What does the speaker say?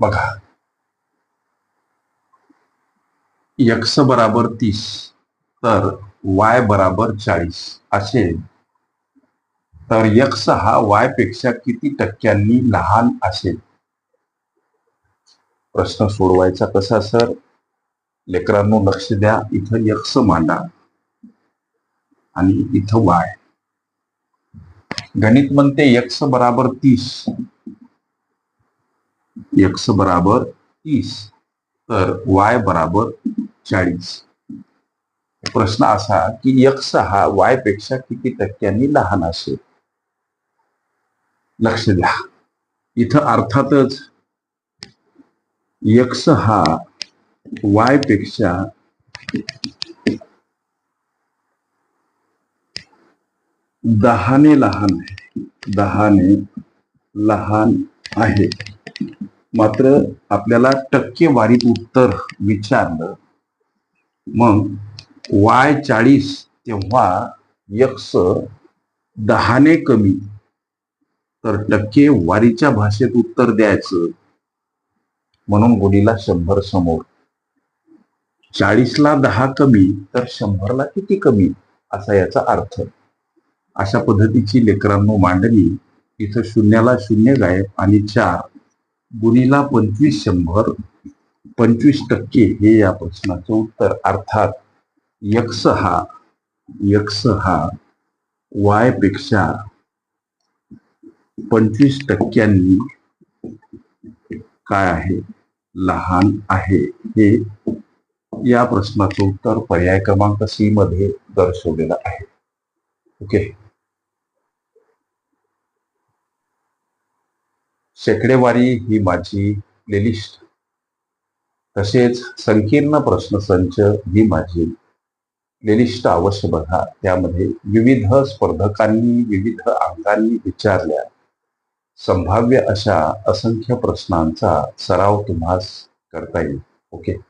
बघा. यक्स बराबर तीस तर वाय बराबर चाळीस असेल तर यक्स हा वायपेक्षा किती टक्क्यांनी लहान असेल? प्रश्न सोडवायचा कसा सर? लेकरांनो लक्ष द्या. इथं यक्स मांडा आणि इथं वाय गणित म्हणते यक्स बराबर तीस. एक्स बराबर तीस तर वाय बराबर चाळीस. प्रश्न असा की यक्ष हा वायपेक्षा किती टक्क्यांनी लहान असेल? लक्ष द्या. इथं अर्थातच यक्ष हा वायपेक्षा दहाने लहान आहे. दहाने लहान आहे. मात्र आपल्याला टक्केवारीत उत्तर विचारलं. मग वाय चाळीस तेव्हा यक्ष दहाने कमी. तर टक्के वारीच्या भाषेत उत्तर द्यायचं. म्हणून गुढीला शंभर समोर. चाळीसला दहा कमी तर शंभरला किती कमी? असा याचा अर्थ. अशा पद्धतीची लेकरांनो मांडणी. इथं शून्याला शून्य गायब आणि चार. गुणीला पंचवीस शंभर पंचवीस टक्के हे या प्रश्नाचं उत्तर. अर्थात यक्ष हा यक्स हा वायपेक्षा पंचवीस टक्क्यांनी काय आहे? लहान आहे. हे या प्रश्नाचं उत्तर पर्याय क्रमांक सी मध्ये दर्शवलेलं आहे. ओके? शेकडेवारी ही माझी प्लेलिस्ट तसेच संकीर्ण प्रश्नसंच ही माझी प्लेलिस्ट अवश्य बघा. त्यामध्ये विविध स्पर्धकांनी विविध अंकांनी विचारल्या. संभाव्य अशा असंख्य प्रश्नांचा सराव तुम्हास करता येईल. ओके?